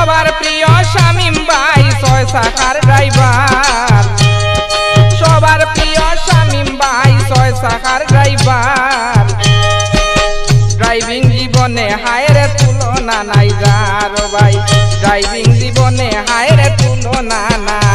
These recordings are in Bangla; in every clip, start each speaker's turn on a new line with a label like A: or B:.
A: সবার প্রিয় শামিম ভাই, ছয় শাখার ড্রাইভার সবার প্রিয় শামিম ভাই, ছয় শাখার ড্রাইভার ড্রাইভিং জীবনে হায়রে তুলনা নাই যার ভাই। ড্রাইভিং জীবনে হায়রে তুলনা নাই।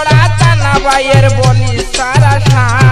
A: চড়া টানা বাইয়ের বলি সারা সার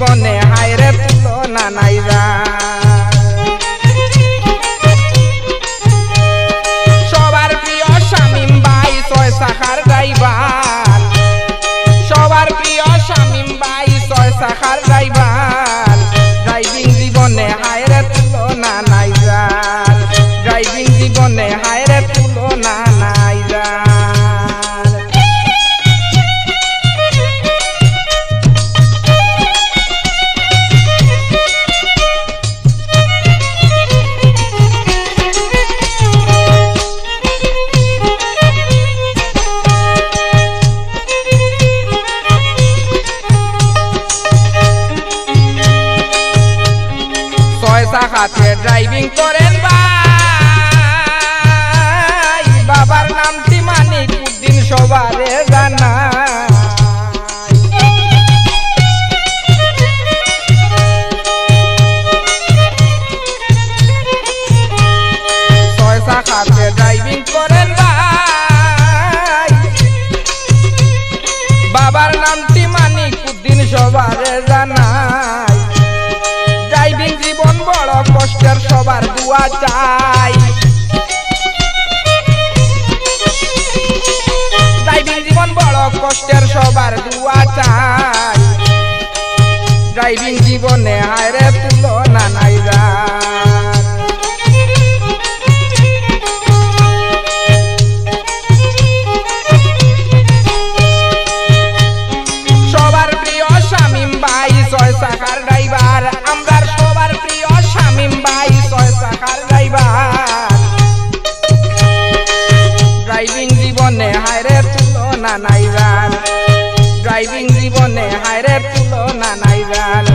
A: জীবনে হায়রে তুলনা নাই যার সবার প্রিয় শামিম ভাই ছয় শাখার ড্রাইভার। সবার প্রিয় শামিম ভাই ছয় শাখার শাখাতে ড্রাইভিং করেন ভাই। বাবার নামটি মানিক উদ্দিন সবারে জানা শাখাতে ড্রাইভিং করেন ভাই। বাবার নামটি মানিক উদ্দিন সবারে জানাই। সবার দুয়া চাই। ড্রাইভিং জীবন বড় কষ্টের সবার দুয়া চাই। ড্রাইভিং জীবনে তুলনা